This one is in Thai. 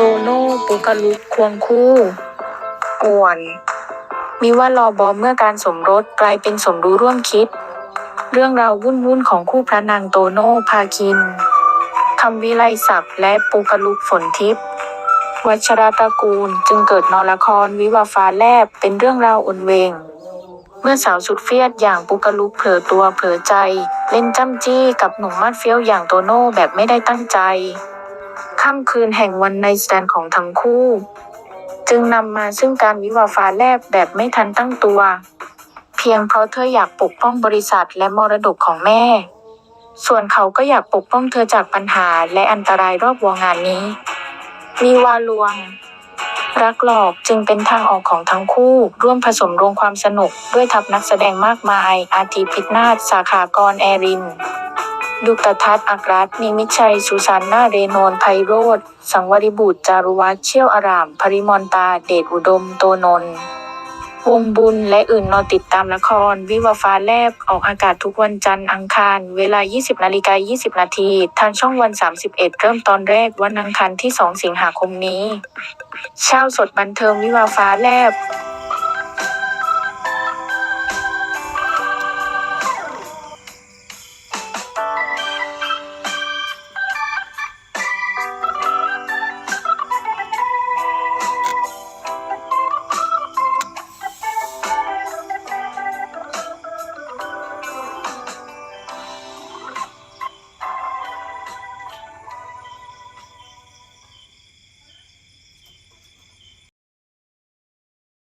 ปุกลุกควงคู่ป่วนมีว่ารอบอเมื่อการสมรสกลายเป็นสมรู้ร่วมคิด เรื่องราววุ่นวุ่นๆของคู่พระนางโตโน่พาคินคำวิไลศักดิ์และปุกลุกฝนทิพย์วัชรตระกูลจึงเกิดนอละครวิวาฟ้าแลบเป็นเรื่องราวอนเวง เมื่อสาวสุดเฟียดอย่างปุกลุกเผลอตัวเผลอใจ เล่นจ้ำจี้กับหนุ่มมาดเฟี้ยวอย่างโตโน่แบบไม่ได้ตั้งใจ ค่ำคืนแห่งวันในสแตนของทั้งคู่ จึงนำมาซึ่งการวิวาฟ้าแลบแบบไม่ทันตั้งตัว เพียงเพราะเธออยากปกป้องบริษัทและมรดกของแม่ ส่วนเขาก็อยากปกป้องเธอจากปัญหาและอันตรายรอบวงงานนี้ มีวาลวง รักหลอกจึงเป็นทางออกของทั้งคู่ ร่วมผสมรวมความสนุกด้วยทัพนักแสดงมากมาย อาทิพิษนาถสาขากรแอริน ดุกตทัศน์อักรัตนิมิชัย สุสานนาเรนนไพโรธสังวริบุตรจารุวัฒเชี่ยวอารามปริมอนตา เดชอุดม โตนนวงบุญและอื่นรอติดตามละคร วิวาฟ้าแลบออกอากาศทุกวันจันทร์อังคาร เวลา 20นาฬิกา20 นาทีทางช่องวัน 31 เริ่มตอนแรกวันอังคารที่ 2 สิงหาคมนี้เช้าสดบันเทิงวิวาฟ้าแลบ